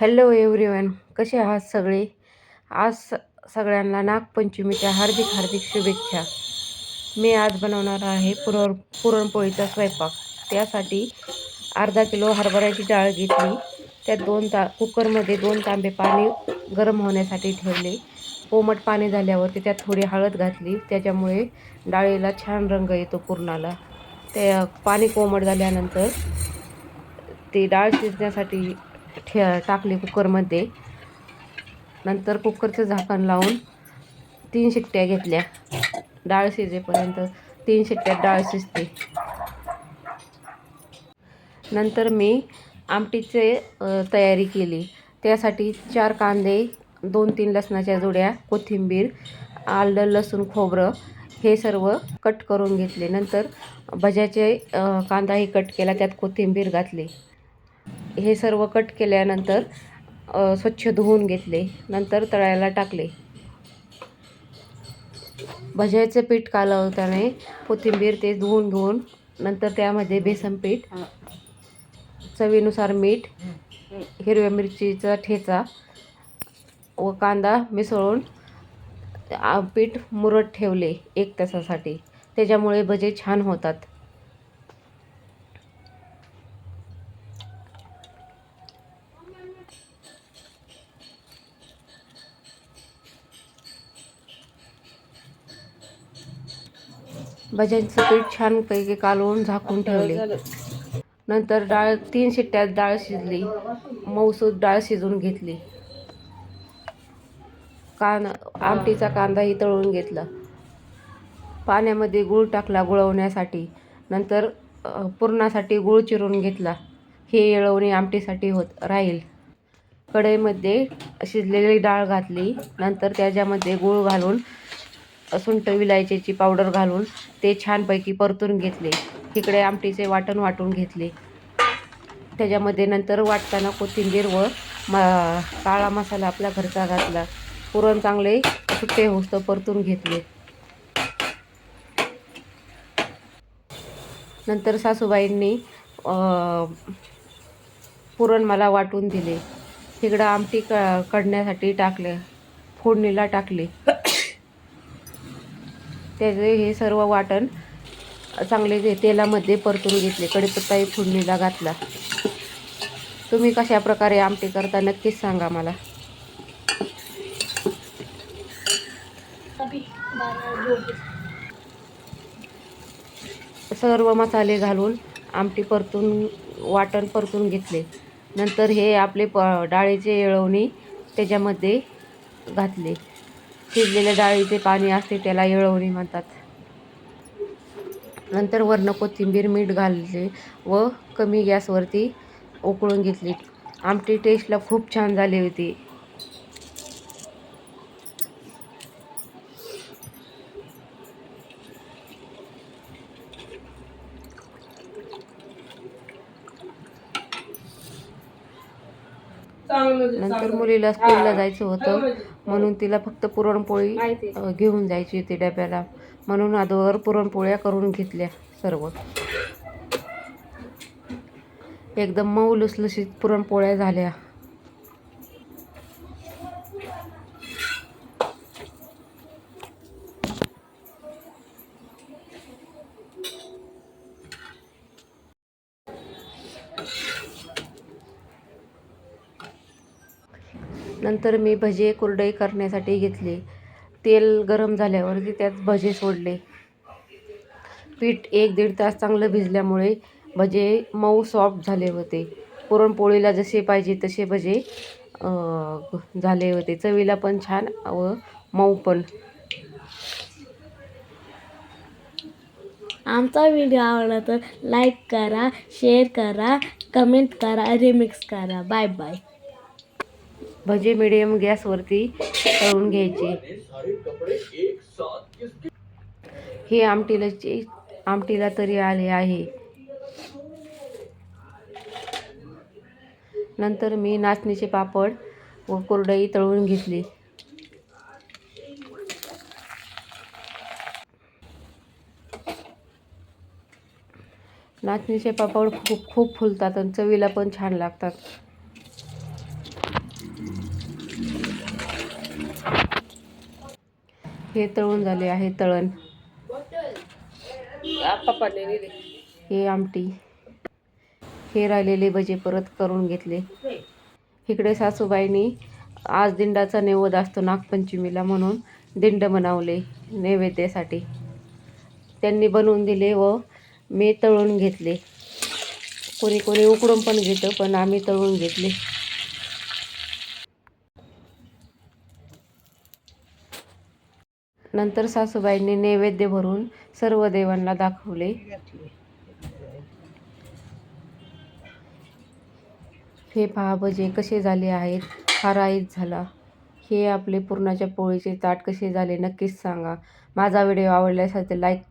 Hello everyone कसे आहात सगळे? आज स सगळ्यांना नागपंचमीच्या हार्दिक हार्दिक शुभेच्छा. मी आज बनवणार आहे पुरण पुरणपोळीचा स्वयंपाक. त्यासाठी अर्धा किलो हरभऱ्याची डाळ घेतली. त्यात दोन ता कुकरमध्ये दोन तांबे पाणी गरम होण्यासाठी ठेवले. कोमट पाणी झाल्यावरती त्यात थोडी हळद घातली. त्याच्यामुळे डाळीला छान रंग येतो पुरणाला. त्या पाणी कोमट झाल्यानंतर ती डाळ शिजण्यासाठी ठे टाकली कुकरमध्ये. नंतर कुकरचं झाकण लावून तीन शिट्ट्या घेतल्या. डाळ शिजेपर्यंत तीन शिट्ट्यात डाळ शिजते. नंतर मी आमटीचे तयारी केली. त्यासाठी चार कांदे दोन तीन लसणाच्या जुड्या कोथिंबीर आलं लसूण खोबरं हे सर्व कट करून घेतले. नंतर भज्याचे कांदाही कट केला. त्यात कोथिंबीर घातली. हे सर्व कट केल्यानंतर स्वच्छ धुवून घेतले. नंतर तळायला टाकले. भज्याचे पीठ कालवताने कोथिंबीर ते धुवून घेऊन नंतर त्यामध्ये बेसन पीठ चवीनुसार मीठ हिरव्या मिरचीचा ठेचा व कांदा मिसळून पीठ मुरत ठेवले एक तासासाठी. त्याच्यामुळे भजे छान होतात. भज्यांचं पीठ छानपैकी कालवून झाकून ठेवले. नंतर डाळ तीन शिट्ट्यात डाळ शिजली. मऊसूद डाळ शिजून घेतली. कान आमटीचा कांदाही तळून घेतला. पाण्यामध्ये गूळ टाकला गुळवण्यासाठी. नंतर पुरणासाठी गूळ चिरून घेतला. हे येळवणी आमटीसाठी होत राहील. कढईमध्ये शिजलेली डाळ घातली. नंतर त्याच्यामध्ये गूळ घालून सुंठ विलायचीची पावडर घालून ते छानपैकी परतून घेतले. तिकडे आमटीचे वाटण वाटून घेतले. त्याच्यामध्ये नंतर वाटताना कोथिंबीर व म काळा मसाला आपल्या घरचा घातला. पुरण चांगले सुट्टे होस्त परतून घेतले. नंतर सासूबाईंनी पुरण मला वाटून दिले. तिकडं आमटी क काढण्यासाठी टाकले. फोडणीला टाकले. त्याचे हे सर्व वाटण चांगले तेलामध्ये परतून घेतले कढीपत्ताही फोडणीला घातला. तुम्ही कशा प्रकारे आमटी करता नक्कीच सांगा मला. सर्व मसाले घालून आमटी परतून वाटण परतून घेतले. नंतर हे आपले प डाळीचे येळवणी त्याच्यामध्ये घातले. शिजलेल्या डाळीचे पाणी असते त्याला येळवणी म्हणतात. नंतर वरनं कोथिंबीर मीठ घालले व कमी गॅसवरती उकळून घेतली. आमटी टेस्टला खूप छान झाली होती. नंतर मुलीला स्कूलला जायचं होतं. म्हणून तिला फक्त पुरणपोळी घेऊन जायची होती डब्याला. म्हणून अगोदर पुरणपोळ्या करून घेतल्या सर्व. एकदम मऊ लुसलुशीत पुरणपोळ्या झाल्या. नंतर मी भजे कुरडई करण्यासाठी घेतले. तेल गरम झाल्यावरती त्यात भजे सोडले. पीठ एक दीड तास चांगलं भिजल्यामुळे भजे मऊ सॉफ्ट झाले होते. पुरणपोळीला जसे पाहिजे तसे भजे झाले होते. चवीला पण छान व मऊ पण. आमचा व्हिडिओ आवडला तर लाईक करा शेअर करा कमेंट करा रिमिक्स करा. बाय बाय भजे मिडियम गॅसवरती तळून घ्यायचे. हे आमटीलाची आमटीला तरी आले आहे. नंतर मी नाचणीचे पापड व कुरडई तळून घेतली. नाचणीचे पापड खूप खूप फुलतात आणि चवीला पण छान लागतात. हे तळून झाले आहे तळण. हे आमटी. हे राहिलेले भजे परत करून घेतले. इकडे सासूबाईंनी आज दिंडाचा नैवद असतो नागपंचमीला म्हणून दिंड बनवले नैवेद्यासाठी. त्यांनी बनवून दिले व मी तळून घेतले. कोणी कोणी उकडून पण घेतं पण आम्ही तळून घेतले. नंतर सासूबाईंनी नैवेद्य भरून सर्व देवांना दाखवले. हे पहा भजे कसे झाले आहेत? हा राईस झाला. हे आपले पुरणाच्या पोळीचे ताट कसे झाले नक्कीच सांगा. माझा व्हिडिओ आवडल्यास लाईक